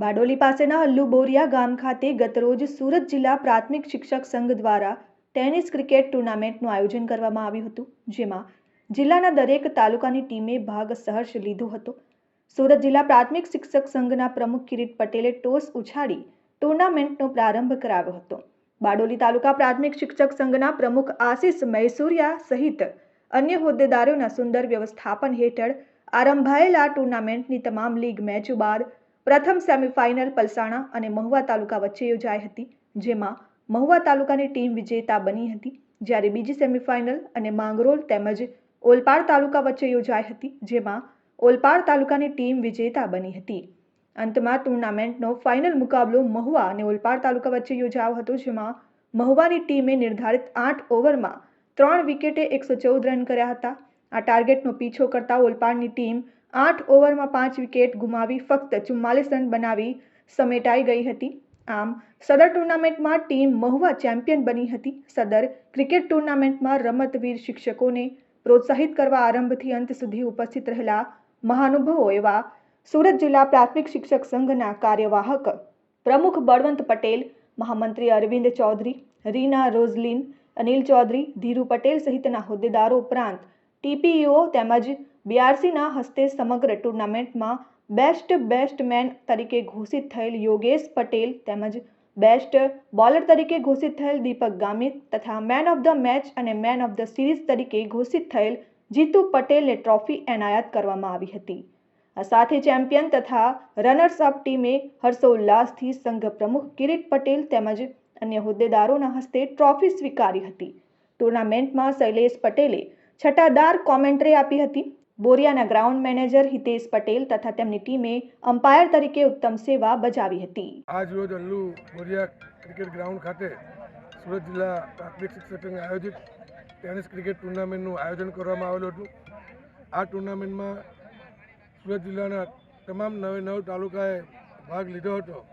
બારડોલી પાસેના હલ્લુ બોરિયા ગામ ખાતે ગતરોજ સુરત જિલ્લા પ્રાથમિક શિક્ષક સંઘ દ્વારા ટેનિસ ક્રિકેટ ટુર્નામેન્ટનું આયોજન કરવામાં આવ્યું હતું, જેમાં જિલ્લાના દરેક તાલુકાની ટીમે ભાગ સહર્ષ લીધો હતો. સુરત જિલ્લા પ્રાથમિક શિક્ષક સંઘના પ્રમુખ કિરીટ પટેલે ટોસ ઉછાળી ટુર્નામેન્ટનો પ્રારંભ કરાવ્યો હતો. બારડોલી તાલુકા પ્રાથમિક શિક્ષક સંઘના પ્રમુખ આશિષ મૈસુરિયા સહિત અન્ય હોદ્દેદારોના સુંદર વ્યવસ્થાપન હેઠળ આરંભાયેલા ટુર્નામેન્ટની તમામ લીગ મેચો બાદ પ્રથમ સેમીફાઇનલ પલસાણા અને મહુવા તાલુકા વચ્ચે યોજાઈ હતી, જેમાં મહુવા તાલુકાની ટીમ વિજેતા બની હતી. જ્યારે બીજી સેમીફાઇનલ અને માંગરોળ તેમજ ઓલપાડ તાલુકા વચ્ચે યોજાઈ હતી, જેમાં ઓલપાડ તાલુકાની ટીમ વિજેતા બની હતી. અંતમાં ટુર્નામેન્ટનો ફાઇનલ મુકાબલો મહુવા અને ઓલપાડ તાલુકા વચ્ચે યોજાયો હતો, જેમાં મહુવાની ટીમે નિર્ધારિત આઠ ઓવરમાં ત્રણ વિકેટે એકસો ચૌદ રન કર્યા હતા. આ ટાર્ગેટનો પીછો કરતા ઓલપાડની ટીમ આઠ ઓવરમાં પાંચ વિકેટ ગુમાવી ફક્ત ચુમ્માલીસ રન બનાવી સમેટાઈ ગઈ હતી. આમ, સદર ટુર્નામેન્ટમાં ટીમ મહુવા ચેમ્પિયન બની હતી. સદર ક્રિકેટ ટુર્નામેન્ટમાં રમતવીર શિક્ષકોને પ્રોત્સાહિત કરવા આરંભથી અંત સુધી ઉપસ્થિત રહેલા મહાનુભવો એવા સુરત જિલ્લા પ્રાથમિક શિક્ષક સંઘના કાર્યવાહક પ્રમુખ બળવંત પટેલ, મહામંત્રી અરવિંદ ચૌધરી, રીના રોઝલિન, અનિલ ચૌધરી, ધીરુ પટેલ સહિતના હોદ્દેદારો ઉપરાંત ટીપીઓ તેમજ બીઆરસીના હસ્તે સમગ્ર ટુર્નામેન્ટમાં બેસ્ટ બેસ્ટમેન તરીકે ઘોષિત થયેલ યોગેશ પટેલ તેમજ બેસ્ટ બોલર તરીકે ઘોષિત થયેલ દીપક ગામિત તથા મેન ઓફ ધ મેચ અને મેન ઓફ ધ સિરીઝ તરીકે ઘોષિત થયેલ જીતુ પટેલને ટ્રોફી એનાયત કરવામાં આવી હતી. આ સાથે ચેમ્પિયન તથા રનર્સ અપ ટીમે હર્ષોલ્લાસથી સંઘ પ્રમુખ કિરીટ પટેલ તેમજ અન્ય હોદ્દેદારોના હસ્તે ટ્રોફી સ્વીકારી હતી. ટુર્નામેન્ટમાં શૈલેષ પટેલે છટાદાર કોમેન્ટ્રી આપી હતી. બોરિયાના ગ્રાઉન્ડ મેનેજર હિતેશ પટેલ તથા તેમની ટીમે અમ્પાયર તરીકે ઉત્તમ સેવા બજાવી હતી. આજ રોજ અલ્લુ બોરિયા ક્રિકેટ ગ્રાઉન્ડ ખાતે સુરત જિલ્લા પ્રાથમિક શિક્ષક આયોજિત ટેનિસ ક્રિકેટ ટુર્નામેન્ટનું આયોજન કરવામાં આવેલું હતું. આ ટુર્નામેન્ટમાં સુરત જિલ્લાના તમામ નવે નવ તાલુકાએ ભાગ લીધો હતો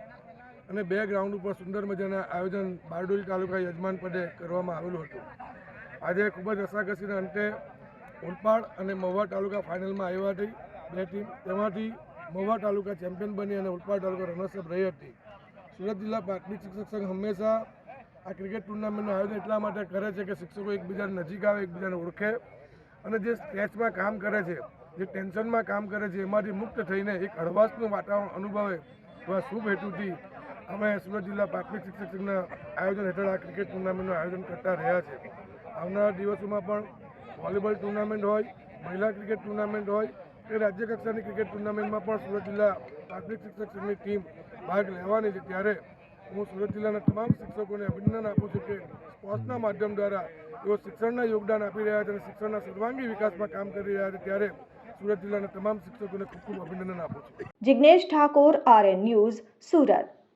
અને બે ગ્રાઉન્ડ ઉપર સુંદર મજાના આયોજન બારડોલી તાલુકા યજમાન પદે કરવામાં આવેલું હતું. આજે ખૂબ જ રસાકસીના અંતે ઓલપાડ અને મહુવા તાલુકા ફાઇનલમાં આવ્યા હતી. બે ટીમ તેમાંથી મહુવા તાલુકા ચેમ્પિયન બની અને ઓલપાડ તાલુકા રનર્સઅપ રહી હતી. સુરત જિલ્લા પ્રાથમિક શિક્ષક સંઘ હંમેશા આ ક્રિકેટ ટુર્નામેન્ટનું આયોજન એટલા માટે કરે છે કે શિક્ષકો એકબીજાને નજીક આવે, એકબીજાને ઓળખે અને જે સ્ટ્રેચમાં કામ કરે છે, જે ટેન્શનમાં કામ કરે છે, એમાંથી મુક્ત થઈને એક હળવાશનું વાતાવરણ અનુભવે એવા શુભ હેતુથી અમે સુરત જિલ્લા પ્રાથમિક શિક્ષક સંઘના આયોજન હેઠળ આ ક્રિકેટ ટુર્નામેન્ટનું આયોજન કરતા રહ્યા છે. આવનારા દિવસોમાં પણ વોલીબોલ ટુર્નામેન્ટ હોય, મહિલા ક્રિકેટ ટુર્નામેન્ટ હોય કે રાજ્ય કક્ષાની ક્રિકેટ ટુર્નામેન્ટમાં પણ સુરત જિલ્લા પ્રાથમિક શિક્ષક સંઘની ટીમ ભાગ લેવાની છે. ત્યારે હું સુરત જિલ્લાના તમામ શિક્ષકોને અભિનંદન આપું છું કે સ્પોર્ટ્સના માધ્યમ દ્વારા તેઓ શિક્ષણના યોગદાન આપી રહ્યા છે અને શિક્ષણના સર્વાંગી વિકાસમાં કામ કરી રહ્યા છે. ત્યારે સુરત જિલ્લાના તમામ શિક્ષકોને ખૂબ ખૂબ અભિનંદન આપું છું. Jignesh Thakor RN news Surat.